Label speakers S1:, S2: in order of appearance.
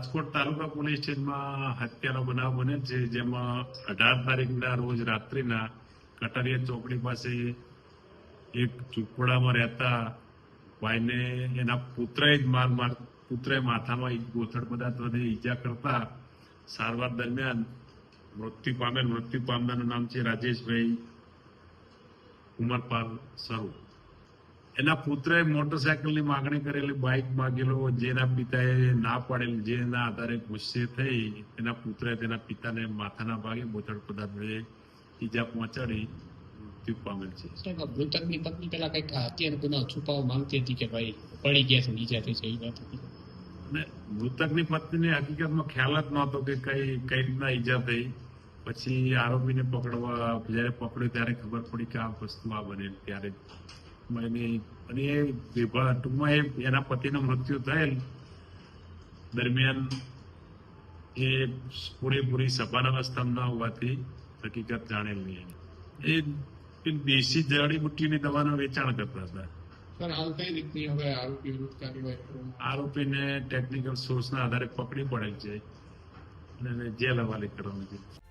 S1: રાજકોટ તાલુકા police સ્ટેશનમાં હત્યાનો બનાવ બને છે, જેમાં અઢાર તારીખના રોજ રાત્રિના કટારિયા ચોકડી પાસે એક ઝૂંપડામાં રહેતા ભાઈને એના પુત્રએ જ માર માર, પુત્રએ માથામાં એક ગોથડ પદાર્થોથી ઈજા કરતા સારવાર દરમિયાન મૃત્યુ પામેલ, મૃત્યુ પામનારનું નામ છે રાજેશભાઈ ઉમરપાલ સ્વરૂપ એના પુત્રએ મોટરસાયકલની માગણી કરેલી બાઇક માગેલો જેના પિતાએ ના પાડેલી જેના આધારે ગુસ્સે થઈ એના પુત્રએ તેના પિતાને માથાના ભાગે બોથડ પદાર્થ ઈજા પહોંચાડી મૃત્યુ પામેલ છે.
S2: મૃતકની પત્ની પેલા કંઈક હત્યાનો ગુનો છુપાવવા માંગતી હતી કે ભાઈ પડી ગયા છે ઈજા થઈ છે એ વાત હતી?
S1: અને મૃતકની પત્નીને હકીકતમાં ખ્યાલ જ નહોતો કે કઈ કઈ રીતના ઈજા થઈ. પછી આરોપીને પકડવા જયારે પકડ્યો ત્યારે ખબર પડી કે આ વસ્તુ આ બને ત્યારે અને એ વિભા- ટૂંકમાં એ એના પતિનું મૃત્યુ થયેલ દરમિયાન એ પૂરેપૂરી સભાન અવસ્થામાં ન હોવાથી હકીકત જાણેલ નહીં એ દેશી જડીબુટ્ટીની દવાનું વેચાણ કરતા હતા. આરોપીને ટેકનિકલ સોર્સના આધારે પકડી પડે છે અને જેલ હવાલે કરવાનું છે.